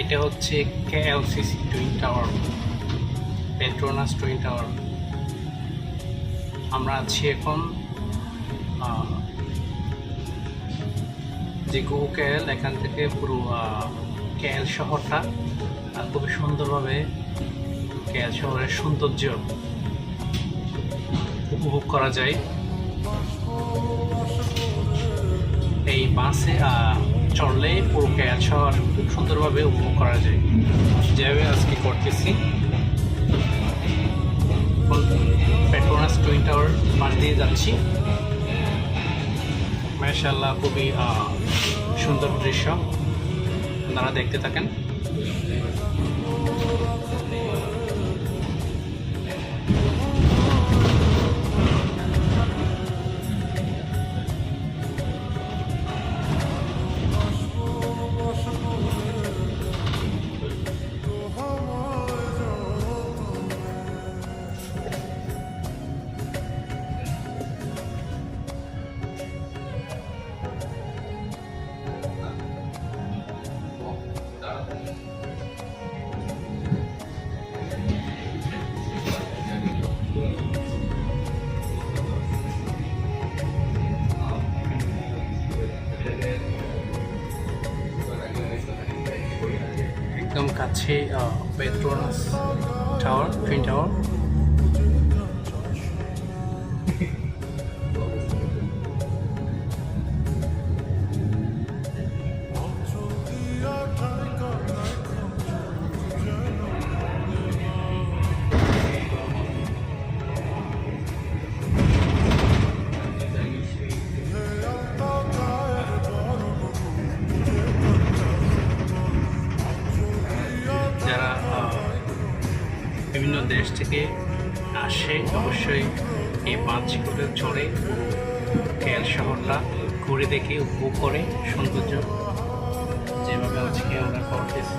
এটা হচ্ছে KLCC twin tower Petronas twin tower আমরা আছি এখন যে গো কেএল এখান থেকে পুরো কেএল শহরটা খুবই সুন্দরভাবে কেএল শহরের সৌন্দর্য উপভোগ করা যায়। এই বাসে চড়লে পুরো শহর খুব সুন্দরভাবে উপভোগ করা যায়। যেভাবে আজকে করতেছি। পেট্রোনাস টুইন টাওয়ার পাশ দিয়ে যাচ্ছি। মার্শাল্লাহ খুবই সুন্দর দৃশ্য। আপনারা দেখতে থাকেন। একদম কাছে পেট্রোনাস টাওয়ার টুইন টাওয়ার বিভিন্ন দেশ থেকে আসে। অবশ্যই এই পাঁচ করে চড়ে কেয়াল শহরটা ঘুরে দেখে, উপভোগ করে সৌন্দর্য। যেভাবে আজকে আমরা করতেছি।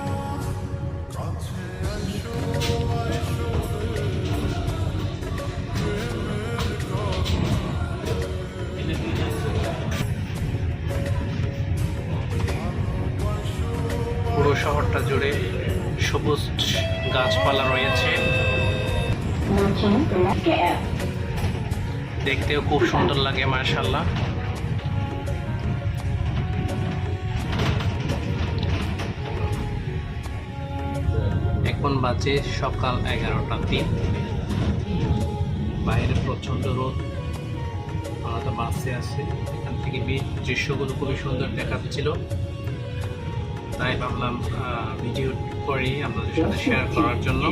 পুরো শহরটা জুড়ে সবুজ গাছপালা রয়েছে. দেখতেও খুব সুন্দর লাগে মার্শাল্লাহ এখন বাজে সকাল এগারোটা তিন। বাইরে প্রচণ্ড রোদ। আমরা তো বাসে আছি। এখান থেকে বি- দৃশ্যগুলো খুবই সুন্দর দেখাচ্ছিল। তাই ভাবলাম ভিডিও করি আপনাদের সাথে শেয়ার করার জন্য।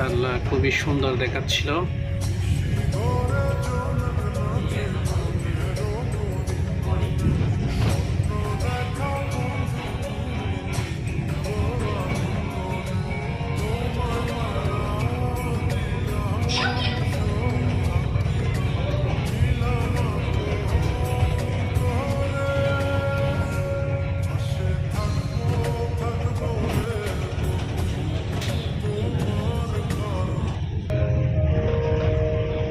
মাশাল্লাহ খুবই সুন্দর দেখাচ্ছিল।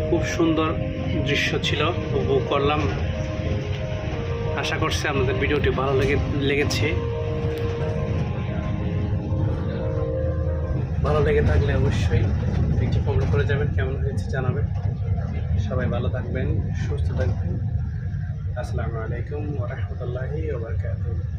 খুব সুন্দর দৃশ্য ছিল, উপভোগ করলাম। আশা করছি আপনাদের ভিডিওটি ভালো লেগে, লেগেছে। ভালো লেগে থাকলে অবশ্যই একটু কমেন্ট করে যাবেন, কেমন হয়েছে জানাবেন। সবাই ভালো থাকবেন, সুস্থ থাকবেন। আসসালামু আলাইকুম ওরহমতুল্লাহি ওবরকাতুহ